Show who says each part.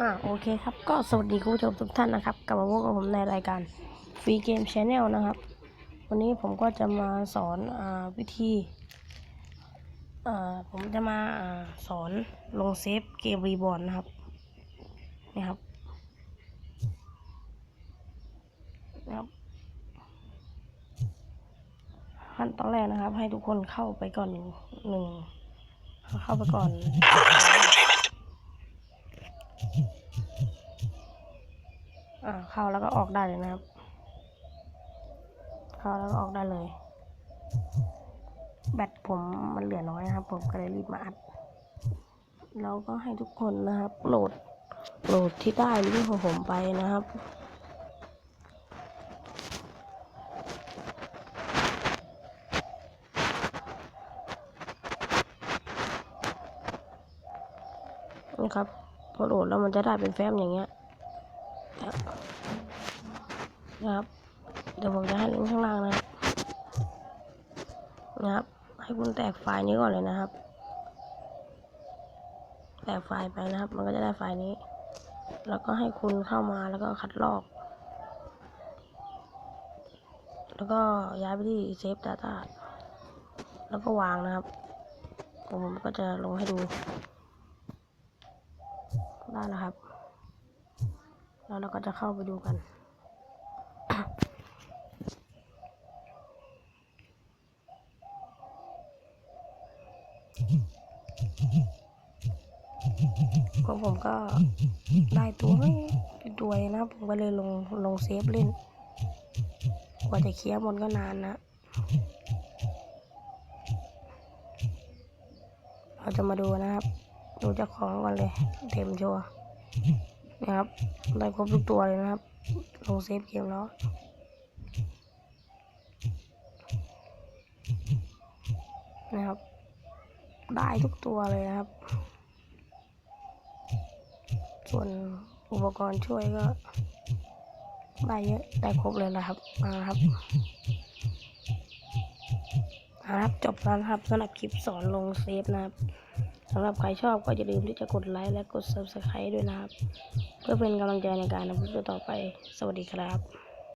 Speaker 1: อ่าโอเคครับก็สวัสดีคุณผู้ชมทุกท่านนะครับ กลับมาพบกับผมในรายการฟรีเกมช n แนลนะครับ วันนี้ผมก็จะมาสอนอ่าวิธีอ่าผมจะมาอ่าสอนลงเซฟเกมรีบอร์นะครับนี่ครับนะครับ ขั้นตอนแรกนะครับ ให้ทุกคนเข้าไปก่อนหนึ่งเข้าไปก่อน เข้าแล้วก็ออกได้เลยนะครับ เข้าแล้วก็ออกได้เลย แบตผมมันเหลือน้อยนะครับ ผมก็เลยรีบมาอัด เราก็ให้ทุกคนนะครับโหลดโหลดที่ได้ลิงก์ของผมไปนะครับนะครับพอโหลดแล้วมันจะได้เป็นแฟ้มอย่างเงี้ย นะครับ เดี๋ยวผมจะให้ลิงก์ข้างล่างนะครับ นะครับ ให้คุณแตกไฟล์นี้ก่อนเลยนะครับ แตกไฟล์ไปนะครับ มันก็จะได้ไฟล์นี้ แล้วก็ให้คุณเข้ามาแล้วก็คัดลอก แล้วก็ย้ายไปที่เซฟ Data แล้วก็วางนะครับ ผมก็จะลงให้ดู ได้แล้วครับ แล้วเราก็จะเข้าไปดูกัน ของผมก็ได้ตัวไม่ตัวนะผมก็เลยลงลงเซฟเล่น กว่าจะเคลียร์หมดก็นานนะเราจะมาดูนะครับ ดูเจ้าของก่อนเลย เต็มชัวร์ นะครับได้ครบทุกตัวเลยนะครับ ลงเซฟเกมแล้วนะครับ ได้ทุกตัวเลยนะครับ ส่วนอุปกรณ์ช่วยก็ได้เยอะได้ครบเลยนะครับมาครับเอาละครับ จบแล้วนะครับสำหรับคลิปสอนลงเซฟนะครับ สำหรับใครชอบก็อย่าลืมที่จะกดไลค์และกด subscribe ด้วยนะครับ เพื่อเป็นกำลังใจในการทำคลิปต่อไป สวัสดีครับ